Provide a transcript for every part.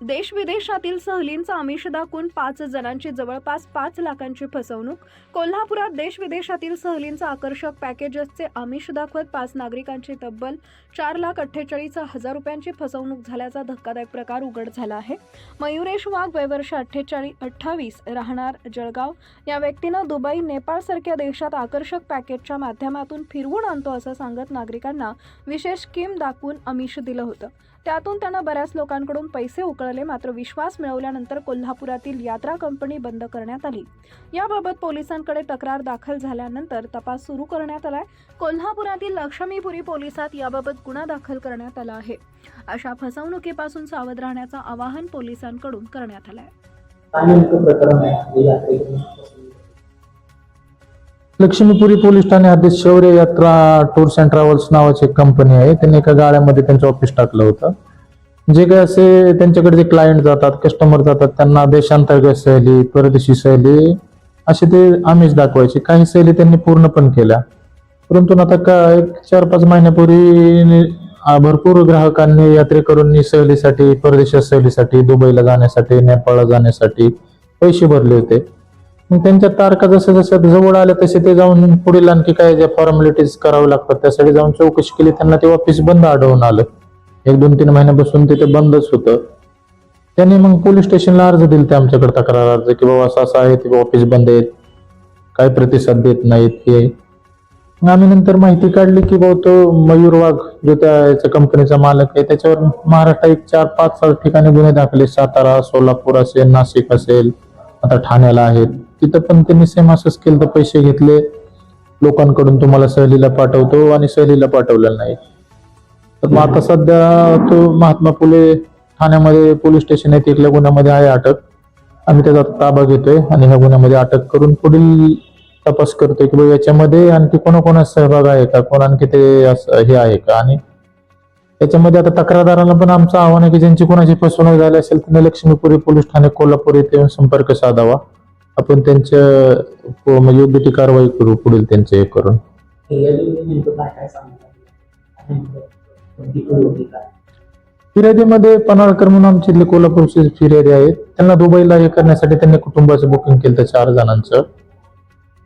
देश विदेशातील सहलींचा आमिष दाखवून पाच जणांची जवळपास पाच लाखांची फसवणूक. कोल्हापुरात देश विदेशातील सहलींचा आकर्षक पॅकेजेसचे आमिष दाखवत पाच नागरिकांची तब्बल चार लाख अठ्ठेचाळीस हजार रुपयांची फसवणूक झाल्याचा धक्कादायक प्रकार उघड झाला आहे. मयुरेश वाघ वयवर्ष अठ्ठेचाळीस अठ्ठावीस राहणार जळगाव. या व्यक्तीनं दुबई नेपाळसारख्या देशात आकर्षक पॅकेजच्या माध्यमातून फिरवून आणतो असं सांगत नागरिकांना विशेष स्कीम दाखवून आमिष दिलं होतं. त्यातून त्यानं बऱ्याच लोकांकडून पैसे उकळले मात्र विश्वास मिळवल्यानंतर कोल्हापुरातील यात्रा कंपनी बंद करण्यात आली. याबाबत पोलिसांकडे तक्रार दाखल झाल्यानंतर तपास सुरू करण्यात आलाय. कोल्हापुरातील लक्ष्मीपुरी पोलिसात याबाबत गुन्हा दाखल करण्यात आला आहे. अशा फसवणुकीपासून सावध राहण्याचं आवाहन पोलिसांकडून करण्यात आलं आहे? लक्ष्मीपुरी पोलीस ठाणे हद्दीत शौर्य यात्रा टूर्स अँड ट्रॅव्हल्स नावाची एक कंपनी आहे. त्यांनी एका गाड्यामध्ये त्यांचं ऑफिस टाकलं होतं. जे काही असे त्यांच्याकडे जे क्लायंट जातात कस्टमर जातात त्यांना देशांतर्गत सहली परदेशी सहली असे ते आमिष दाखवायचे. काही सहली त्यांनी पूर्ण पण केल्या. परंतु आता का एक चार पाच महिन्यापूर्वी भरपूर ग्राहकांनी यात्रेकरूंनी सहलीसाठी परदेशात सहलीसाठी दुबईला जाण्यासाठी नेपाळला जाण्यासाठी पैसे भरले होते. मग त्यांच्या तारखा जसं जसं जवळ आल्या तसे ते जाऊन पुढील आणखी काय ज्या फॉर्मॅलिटीज कराव्या लागतात त्यासाठी जाऊन चौकशी केली त्यांना ते ऑफिस बंद आढळून आलं. एक दोन तीन महिन्यापासून तिथे बंदच होतं. त्यांनी मग पोलीस स्टेशनला अर्ज दिले ते आमच्याकडे तक्रार अर्ज की बाबा असं असं आहे ते ऑफिस बंद आहेत. काय प्रतिसाद देत नाहीत हे. मग आम्ही नंतर माहिती काढली की बाबा तो मयूर वाघ जो त्या कंपनीचा मालक आहे त्याच्यावर महाराष्ट्रात एक चार पाच ठिकाणी गुन्हे दाखले सातारा सोलापूर असेल नाशिक असेल आता ठाण्याला आहेत. तिथं पण त्यांनी सेम असंच केलं तर पैसे घेतले. लोकांकडून तुम्हाला सहलीला पाठवतो आणि सहलीला पाठवलेलं नाही. तर मग आता सध्या तो महात्मा फुले ठाण्यामध्ये पोलीस स्टेशन आहे तिथल्या गुन्ह्यामध्ये आहे अटक. आम्ही त्याचा ताबा घेतोय आणि ह्या गुन्ह्यामध्ये अटक करून पुढील तपास करतोय की बाबा याच्यामध्ये आणखी कोणाकोणा सहभाग आहे का? कोण आणखी ते असं हे आहे का? आणि त्याच्यामध्ये आता तक्रारदारांना पण आमचं आव्हान आहे की ज्यांची कोणाची फसवणूक झाली असेल त्यांनी लक्ष्मीपुरी पोलीस ठाणे कोल्हापूर येथे संपर्क साधावा. आपण त्यांच्या म्हणजे योग्य ती कारवाई करू पुढील त्यांचे हे करून. फिर्यादीमध्ये पन्हाळकर म्हणून आमचे इथले कोल्हापूरचे फिर्यादी आहेत. त्यांना दुबईला हे करण्यासाठी त्यांनी कुटुंबाचं बुकिंग केलं चार जणांचं.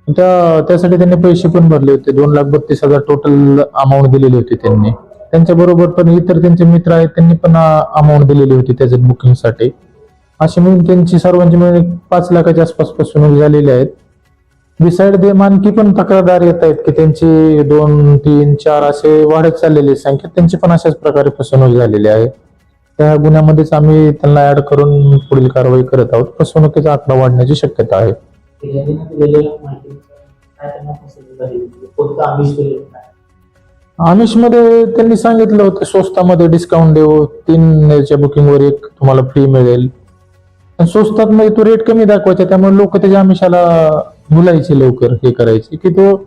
त्या त्यासाठी त्यांनी पैसे पण भरले होते. दोन लाख बत्तीस हजार टोटल अमाऊंट दिलेली होती त्यांनी. त्यांच्या बरोबर पण इतर त्यांचे मित्र आहेत त्यांनी पण अमाऊंट दिलेली होती त्याच्या बुकिंगसाठी अशी मिळून त्यांची सर्वांची मिळून एक पाच लाखाच्या आसपास फसवणूक झालेली आहेत. बिसाइड देम आणखी पण तक्रारदार येत आहेत की त्यांची दोन तीन चार असे वाढत चाललेली संख्या त्यांची पण अशाच प्रकारे फसवणूक झालेली आहे. त्या गुन्ह्यामध्येच आम्ही त्यांना ऍड करून पुढील कारवाई करत आहोत. फसवणुकीचा आकडा वाढण्याची शक्यता आहे. आमिष आमिषमध्ये त्यांनी सांगितलं होतं स्वस्तामध्ये डिस्काउंट देऊ. तीन याच्या बुकिंगवर एक तुम्हाला फ्री मिळेल. पण स्वस्तात म्हणजे तो रेट कमी दाखवायचा त्यामुळे लोक त्याच्या आमिषाला भुलायचे लवकर हे करायचे. की तो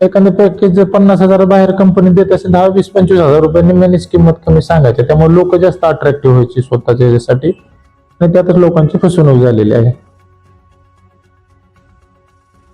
एखादं पॅकेज जर पन्नास हजार बाहेर कंपनी देत असेल दहा वीस पंचवीस हजार रुपयांनी निम्म्यानीच किंमत कमी सांगायची. त्यामुळे लोक जास्त अट्रॅक्टिव्ह व्हायची स्वतःच्या याच्यासाठी. आणि त्यातच लोकांची फसवणूक झालेली आहे.